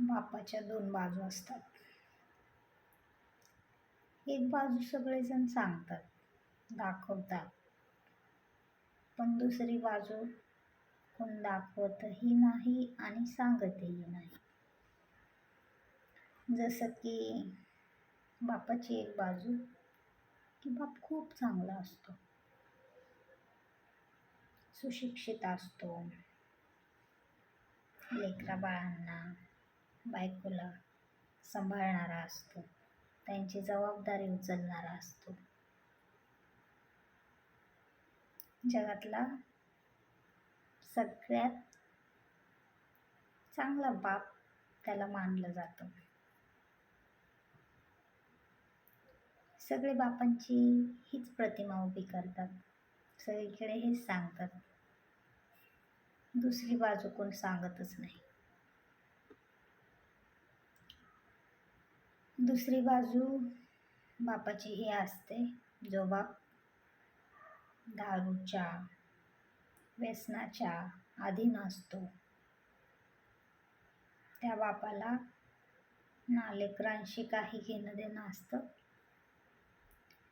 बापाच्या दोन बाजू असतात. एक बाजू सगळेजण सांगतात दाखवतात. पण दुसरी बाजू कोण दाखवतही नाही आणि सांगतही नाही. जसं की बापाची एक बाजू की बाप खूप चांगला असतो. सुशिक्षित असतो. लेकरा बाळांना बायकोला सांभाळणारा असतो. त्यांची जबाबदारी उचलणारा असतो. जगातला सगळ्यात चांगला बाप त्याला मानलं जातं. सगळे बापांची हीच प्रतिमा उभी करतात. सगळीकडे हेच सांगतात. दुसरी बाजू कोण सांगतच नाही. दुसरी बाजू बापाची ही असते जो बाप दारूच्या व्यसनाच्या अधीन असतो. त्या बापाला ना लेकरांशी काही घेणं देणं असतं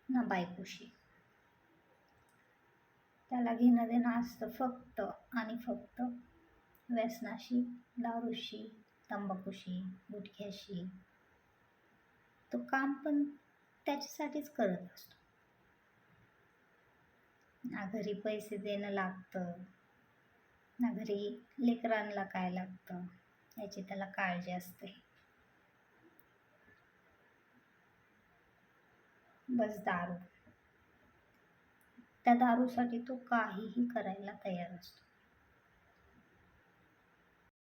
ना बायकोशी. त्याला घेणं देणं असतं फक्त आणि फक्त व्यसनाशी दारूशी तंबाखूशी गुटख्याशी तो काम पण त्याच्यासाठीच करत असतो. ना घरी पैसे देणं लागतं ना घरी लेकरांना काय लागतं याची त्याला काळजी असते. बस दारू. त्या दारूसाठी तो काहीही करायला तयार असतो.